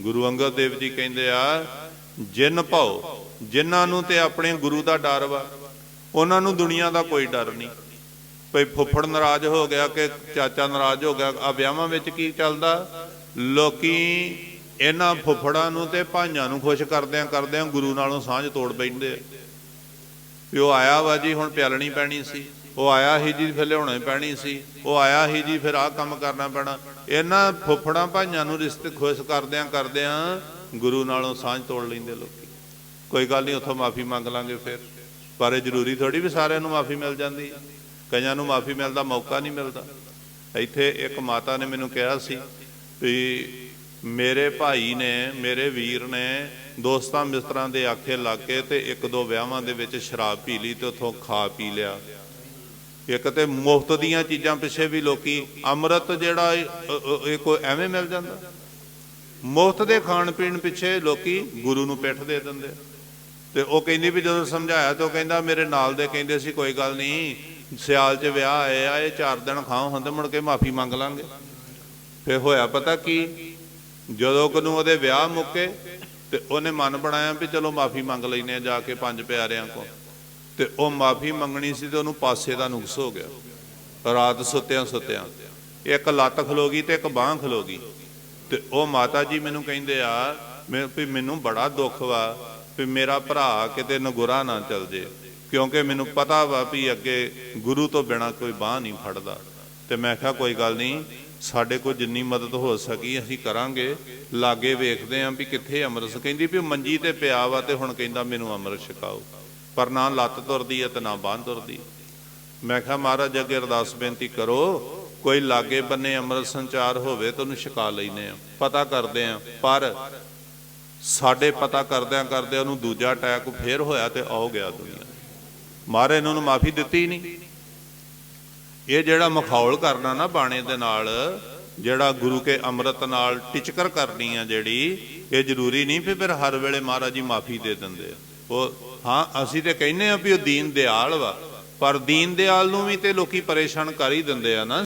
ਗੁਰੂ ਅੰਗਦ ਦੇਵ ਜੀ ਕਹਿੰਦੇ ਆ, ਜਿਨ ਭਾਉ, ਜਿਨ੍ਹਾਂ ਨੂੰ ਤੇ ਆਪਣੇ ਗੁਰੂ ਦਾ ਡਰ ਵਾ, ਉਹਨਾਂ ਨੂੰ ਦੁਨੀਆ ਦਾ ਕੋਈ ਡਰ ਨਹੀਂ। ਕੋਈ ਫੁੱਫੜ ਨਾਰਾਜ਼ ਹੋ ਗਿਆ ਕਿ ਚਾਚਾ ਨਾਰਾਜ਼ ਹੋ ਗਿਆ, ਆ ਵਿਆਹਾਂ ਵਿੱਚ ਕੀ ਚੱਲਦਾ? ਲੋਕੀ ਇਹਨਾਂ ਫੁੱਫੜਾਂ ਨੂੰ ਤੇ ਭਾਈਆਂ ਨੂੰ ਖੁਸ਼ ਕਰਦਿਆਂ ਕਰਦਿਆਂ ਗੁਰੂ ਨਾਲੋਂ ਸਾਂਝ ਤੋੜ ਬੈਠਦੇ ਆ। ਵੀ ਉਹ ਆਇਆ ਵਾ ਜੀ, ਹੁਣ ਪਿਆਲਣੀ ਪੈਣੀ ਸੀ। ਉਹ ਆਇਆ ਹੀ ਜੀ, ਫਿਰ ਲਿਆਉਣਾ ਪੈਣੀ ਸੀ। ਉਹ ਆਇਆ ਹੀ ਜੀ, ਫਿਰ ਆਹ ਕੰਮ ਕਰਨਾ ਪੈਣਾ। ਇਹਨਾਂ ਫੁੱਫੜਾਂ ਭਾਈਆਂ ਨੂੰ ਰਿਸ਼ਤੇ ਖੁਸ਼ ਕਰਦਿਆਂ ਕਰਦਿਆਂ ਗੁਰੂ ਨਾਲੋਂ ਸਾਂਝ ਤੋੜ ਲੈਂਦੇ ਲੋਕੀ। ਕੋਈ ਗੱਲ ਨਹੀਂ, ਉੱਥੋਂ ਮਾਫੀ ਮੰਗ ਲਾਂਗੇ ਫਿਰ। ਪਰ ਇਹ ਜ਼ਰੂਰੀ ਥੋੜੀ ਵੀ ਸਾਰਿਆਂ ਨੂੰ ਮਾਫੀ ਮਿਲ ਜਾਂਦੀ ਕਈਆਂ ਨੂੰ ਮਾਫੀ ਮਿਲਦਾ ਮੌਕਾ ਨਹੀਂ ਮਿਲਦਾ। ਇੱਥੇ ਇੱਕ ਮਾਤਾ ਨੇ ਮੈਨੂੰ ਕਿਹਾ ਸੀ ਵੀ ਮੇਰੇ ਭਾਈ ਨੇ, ਮੇਰੇ ਵੀਰ ਨੇ ਦੋਸਤਾਂ ਮਿੱਤਰਾਂ ਦੇ ਆਖੇ ਲੱਗ ਕੇ ਤੇ ਇੱਕ ਦੋ ਵਿਆਹਾਂ ਦੇ ਵਿੱਚ ਸ਼ਰਾਬ ਪੀ ਲਈ ਤੇ ਉੱਥੋਂ ਖਾ ਪੀ ਲਿਆ। ਇੱਕ ਤੇ ਮੁਫਤ ਦੀਆਂ ਚੀਜ਼ਾਂ ਪਿੱਛੇ ਵੀ ਲੋਕੀ, ਅੰਮ੍ਰਿਤ ਜਿਹੜਾ ਇਹ- ਕੋਈ ਐਵੇਂ ਮਿਲ ਜਾਂਦਾ। ਮੁਫਤ ਦੇ ਖਾਣ ਪੀਣ ਪਿੱਛੇ ਲੋਕੀ ਗੁਰੂ ਨੂੰ ਪਿੱਠ ਦੇ ਦਿੰਦੇ। ਤੇ ਉਹ ਕਹਿੰਦੀ ਵੀ ਜਦੋਂ ਸਮਝਾਇਆ ਤਾਂ ਉਹ ਕਹਿੰਦਾ, ਮੇਰੇ ਨਾਲ ਦੇ, ਕਹਿੰਦੇ ਸੀ, ਕੋਈ ਗੱਲ ਨਹੀਂ, ਸਿਆਲ 'ਚ ਵਿਆਹ ਆਏ ਆ, ਇਹ ਚਾਰ ਦਿਨ ਖਾਓ ਹੁੰਦੇ ਮੁੜ ਕੇ ਮਾਫੀ ਮੰਗ ਲਾਂਗੇ। ਫਿਰ ਹੋਇਆ ਪਤਾ ਕੀ? ਜਦੋਂ ਕਨੂੰ ਉਹਦੇ ਵਿਆਹ ਮੁੱਕੇ ਤੇ ਉਹਨੇ ਮਨ ਬਣਾਇਆ ਵੀ ਚਲੋ ਮਾਫੀ ਮੰਗ ਲੈਨੇ ਆ ਜਾ ਕੇ ਪੰਜ ਪਿਆਰਿਆਂ ਕੋਲ। ਤੇ ਉਹ ਮਾਫੀ ਮੰਗਣੀ ਸੀ ਤੇ ਉਹਨੂੰ ਪਾਸੇ ਦਾ ਨੁਕਸ ਹੋ ਗਿਆ। ਰਾਤ ਸੁੱਤਿਆਂ ਸੁੱਤਿਆਂ ਇੱਕ ਲੱਤ ਖਲੋ ਗਈ ਤੇ ਇੱਕ ਬਾਹ ਖਲੋ ਗਈ। ਤੇ ਉਹ ਮਾਤਾ ਜੀ ਮੈਨੂੰ ਕਹਿੰਦੇ ਆ, ਮੈਂ ਵੀ ਮੈਨੂੰ ਬੜਾ ਦੁੱਖ ਵਾ ਵੀ ਮੇਰਾ ਭਰਾ ਕਿਤੇ ਨਗੁਰਾ ਨਾ ਚਲ ਜੇ, ਕਿਉਂਕਿ ਮੈਨੂੰ ਪਤਾ ਵਾ ਵੀ ਅੱਗੇ ਗੁਰੂ ਤੋਂ ਬਿਨਾ ਕੋਈ ਬਾਹ ਨਹੀਂ ਫੜਦਾ। ਤੇ ਮੈਂ ਕਿਹਾ, ਕੋਈ ਗੱਲ ਨਹੀਂ, ਸਾਡੇ ਕੋਲ ਜਿੰਨੀ ਮਦਦ ਹੋ ਸਕੀ ਅਸੀਂ ਕਰਾਂਗੇ। ਲਾਗੇ ਵੇਖਦੇ ਆਂ ਵੀ ਕਿੱਥੇ ਅੰਮ੍ਰਿਤ ਕਹਿੰਦੀ ਵੀ ਮੰਜੀ ਤੇ ਪਿਆ ਵਾ ਤੇ ਹੁਣ ਕਹਿੰਦਾ ਮੈਨੂੰ ਅੰਮ੍ਰਿਤ ਛਕਾਓ। ਪਰ ਨਾ ਲੱਤ ਤੁਰਦੀ ਹੈ ਤੇ ਨਾ ਬਾਂਹ ਤੁਰਦੀ। ਮੈਂ ਕਿਹਾ, ਮਹਾਰਾਜ, ਅੱਗੇ ਅਰਦਾਸ ਬੇਨਤੀ ਕਰੋ, ਕੋਈ ਲਾਗੇ ਬੰਨੇ ਅੰਮ੍ਰਿਤ ਸੰਚਾਰ ਹੋਵੇ ਤਾਂ ਉਹਨੂੰ ਛਕਾ ਲੈਨੇ ਆ ਪਤਾ ਕਰਦੇ ਆ ਪਰ ਸਾਡੇ ਪਤਾ ਕਰਦਿਆਂ ਕਰਦਿਆਂ ਉਹਨੂੰ ਦੂਜਾ ਅਟੈਕ ਫੇਰ ਹੋਇਆ ਤੇ ਆਉ ਗਿਆ ਦੁਨੀਆ। ਮਾਰੇ ਇਹਨਾਂ ਨੂੰ ਮਾਫੀ ਦਿੱਤੀ ਨਹੀਂ। ਇਹ ਜਿਹੜਾ ਮਖੌਲ ਕਰਨਾ ਨਾ ਬਾਣੇ ਦੇ ਨਾਲ, ਜਿਹੜਾ ਗੁਰੂ ਕੇ ਅੰਮ੍ਰਿਤ ਨਾਲ ਟਿਚਕਰ ਕਰਨੀ ਆ ਜਿਹੜੀ, ਇਹ ਜ਼ਰੂਰੀ ਨਹੀਂ ਫਿਰ ਹਰ ਵੇਲੇ ਮਹਾਰਾਜ ਜੀ ਮਾਫੀ ਦੇ ਦਿੰਦੇ ਆ। ਉਹ ਹਾਂ, ਅਸੀਂ ਤੇ ਕਹਿੰਨੇ ਆ ਵੀ ਉਹ ਦੀਨ ਦਿਆਲ ਵਾ। ਪਰ ਦੀਨ ਦਿਆਲ ਨੂੰ ਵੀ ਤੇ ਲੋਕੀ ਪਰੇਸ਼ਾਨ ਕਰ ਹੀ ਦਿੰਦੇ ਆ ਨਾ।